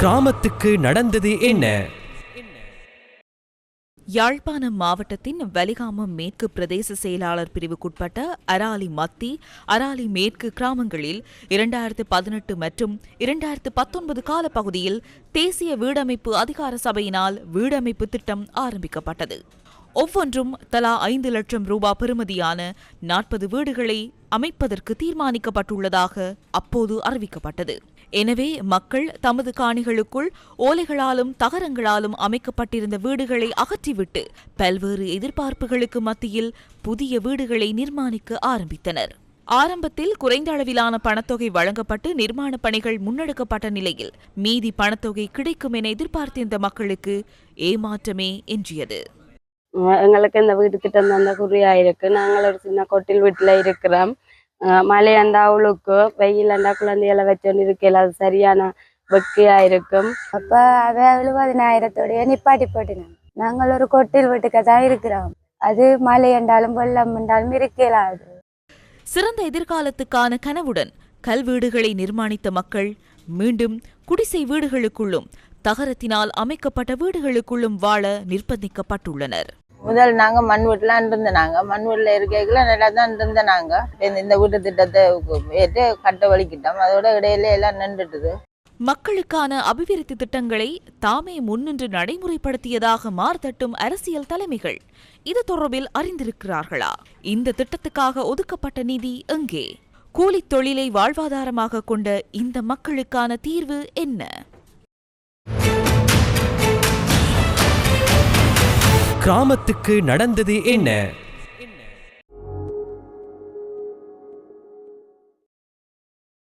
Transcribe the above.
கிராமத்துக்கு நடந்தது என்ன? யாழ்ப்பாணம் மாவட்டத்தின் வலிகாமம் மேற்கு பிரதேச செயலாளர் பிரிவுக்குட்பட்ட அராலி மத்தி அராலி மேற்கு கிராமங்களில் இரண்டாயிரத்து பதினெட்டு மற்றும் இரண்டாயிரத்து பத்தொன்பது காலப்பகுதியில் தேசிய வீடமைப்பு அதிகார சபையினால் வீடமைப்பு திட்டம் ஆரம்பிக்கப்பட்டது. ஒவ்வொன்றும் தலா ஐந்து லட்சம் ரூபாய் பெறுமதியான நாற்பது வீடுகளை அமைப்பதற்கு தீர்மானிக்கப்பட்டுள்ளதாக அப்போது அறிவிக்கப்பட்டது. எனவே மக்கள் தமது காணிகளுக்குள் ஓலைகளாலும் தகரங்களாலும் அமைக்கப்பட்டிருந்த வீடுகளை அகற்றிவிட்டு பல்வேறு எதிர்பார்ப்புகளுக்கு மத்தியில் புதிய வீடுகளை நிர்மாணிக்க ஆரம்பித்தனர். ஆரம்பத்தில் குறைந்த அளவிலான பணத்தொகை வழங்கப்பட்டு நிர்மாணப் பணிகள் முன்னெடுக்கப்பட்ட நிலையில் மீதி பணத்தொகை கிடைக்கும் என எதிர்பார்த்திருந்த மக்களுக்கு ஏமாற்றமே எஞ்சியது. எங்களுக்கு இந்த வீடு திட்டம் தந்த குறியா இருக்கு. நாங்கள் ஒரு சின்ன கொட்டில் வீட்டுல இருக்கிறோம். மழை அந்த அவளுக்கு வெயில் அந்த குழந்தைகளை வச்சோன்னு இருக்கையில அது சரியான வெக்கையா இருக்கும் அப்ப அவ எழுபதினாயிரத்தோடய நிப்பாட்டி போட்டுனாங்க நாங்கள் ஒரு கொட்டில் வீட்டுக்கு தான் இருக்கிறோம் அது மழை என்றாலும் வெள்ளம் என்றாலும் இருக்கலாது சிறந்த எதிர்காலத்துக்கான கனவுடன் கல்வீடுகளை நிர்மாணித்த மக்கள் மீண்டும் குடிசை வீடுகளுக்குள்ளும் தகரத்தினால் அமைக்கப்பட்ட வீடுகளுக்குள்ளும் வாழ நிர்பந்திக்கப்பட்டுள்ளனர் முதல் நாங்க மண் வீட்டுல இருந்த நாங்க மண் வீட்டுல இருக்கைக்குள்ள நல்லா தான் இருந்த நாங்க இந்த- இந்த வீட்டு திட்டத்தை ஏற்று கட்ட வலிக்கிட்டோம் அதோட இடையில எல்லாம் நின்றுட்டுது. மக்களுக்கான அபிவிருத்தி திட்டங்களை தாமே முன்னின்று நடைமுறைப்படுத்தியதாக மார்த்தட்டும் அரசியல் தலைமைகள் இது தொடர்பில் அறிந்திருக்கிறார்களா? இந்த திட்டத்துக்காக ஒதுக்கப்பட்ட நிதி எங்கே? கூலித் தொழிலை வாழ்வாதாரமாக கொண்ட இந்த மக்களுக்கான தீர்வு என்ன? கிராமத்துக்கு நடந்தது என்ன?